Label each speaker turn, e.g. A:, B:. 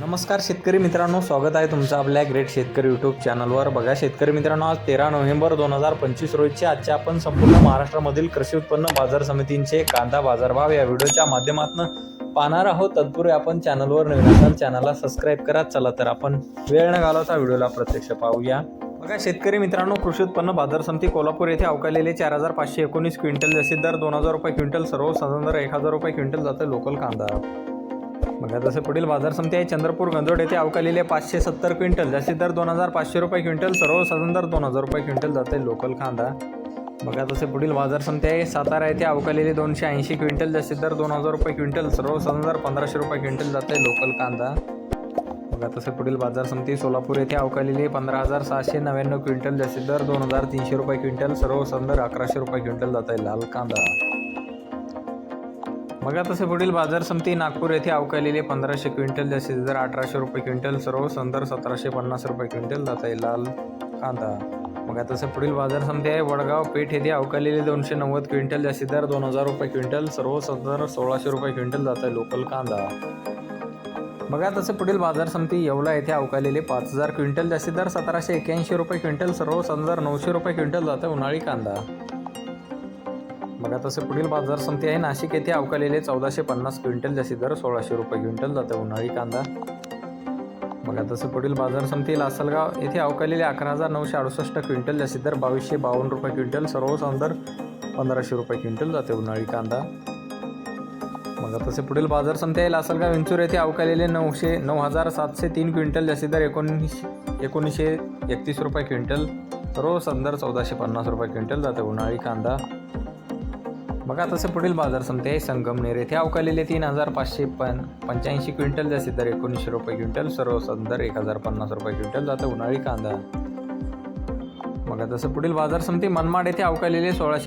A: नमस्कार शेतकरी मित्रांनो स्वागत आहे तुमचं आपल्या ग्रेट शेतकरी यूट्यूब चॅनलवर बघा शेतकरी मित्रांनो आज तेरा नोव्हेंबर दोन हजार पंचवीस रोजीचे आजच्या आपण संपूर्ण महाराष्ट्रामधील कृषी उत्पन्न बाजार समितींचे कांदा बाजारभाव या व्हिडिओच्या माध्यमातून पाहणार आहोत. तत्पूर्वी आपण चॅनलवर नवीन असाल चॅनलला सबस्क्राईब करा. चला तर आपण वेळ न घालवता व्हिडिओला प्रत्यक्ष पाहूया. बघा शेतकरी मित्रांनो कृषी उत्पन्न बाजार समिती कोल्हापूर येथे अवकालेले चार हजार पाचशे एकोणीस क्विंटल जसे दर दोन हजार रुपये क्विंटल सर्व साधारण दर एक हजार रुपये क्विंटल जातं लोकल कांदा. बघा तसं पुढील बाजार समिती आहे चंद्रपूर गंजोड येथे अवकालेले पाचशे सत्तर क्विंटल जास्तीत दर दोन हजार पाचशे रुपये क्विंटल सर्वसाधारण दर दोन हजार रुपये क्विंटल जाते लोकल कांदा. बघा तसे पुढील बाजार समिती आहे सातारा येथे अवकालेले दोनशे ऐंशी क्विंटल जास्तीत दर दोन हजार रुपये क्विंटल सर्वसाधारण दर पंधराशे रुपये क्विंटल जाते लोकल कांदा. बघा तसे पुढील बाजार समिती सोलापूर येथे अवकालेले पंधरा हजार सहाशे नव्याण्णव क्विंटल जास्तीत दर दोन हजार तीनशे रुपये क्विंटल सर्वसाधारण दर अकराशे रुपये क्विंटल जाते लाल कांदा. बघा तसे पुढील बाजार समिती नागपूर येथे अवकालेले पंधराशे क्विंटल जास्तीत दर अठराशे रुपये क्विंटल सर्व संदर सतराशे पन्नास रुपये क्विंटल जात आहे लाल कांदा. बघा तसे पुढील बाजार समिती आहे वडगाव पेठ येथे अवकालेले दोनशे नव्वद क्विंटल जास्तीत दर दोन हजार रुपये क्विंटल सर्व संदर सोळाशे रुपये क्विंटल जात आहे लोकल कांदा. बघा तसे पुढील बाजार समिती येवला येथे अवकालेले पाच हजार क्विंटल जास्तीत दर सतराशे एक्याऐंशी रुपये क्विंटल सर्व संदर नऊशे रुपये क्विंटल जातं आहे उन्हाळी कांदा. बघा तसे पुढील बाजार समिती आहे. नाशिक येथे अवकालेले चौदाशे पन्नास क्विंटल जास्ती दर सोळाशे रुपये क्विंटल जाते उन्हाळी कांदा. बघा तसं पुढील बाजार समिती लासलगाव येथे अवकालेले अकरा हजार नऊशे अडुसष्ट क्विंटल जास्ती दर बावीसशे बावन्न रुपये क्विंटल सर्वसाधारण दर पंधराशे रुपये क्विंटल जाते उन्हाळी कांदा. बघा तसे पुढील बाजार समिती आहे. लासलगाव विंचूर येथे अवकालेले नऊशे नऊ हजार सातशे तीन क्विंटल जास्ती दर एकोणीसशे एकोणीसशे एकतीस रुपये क्विंटल सर्व संदर चौदाशे पन्नास रुपये क्विंटल जाते उन्हाळी कांदा. बघा तसे पुढील बाजार समिती संगमनेर येथे अवकालेले तीन हजार पाचशे पण पंच्याऐंशी क्विंटल जास्तीत दर एकोणीसशे रुपये क्विंटल सर्व दर एक हजार पन्नास रुपये क्विंटल जातं उन्हाळी कांदा. बघा तसं पुढील बाजार समिती मनमाड येथे अवकालेले सोळाशे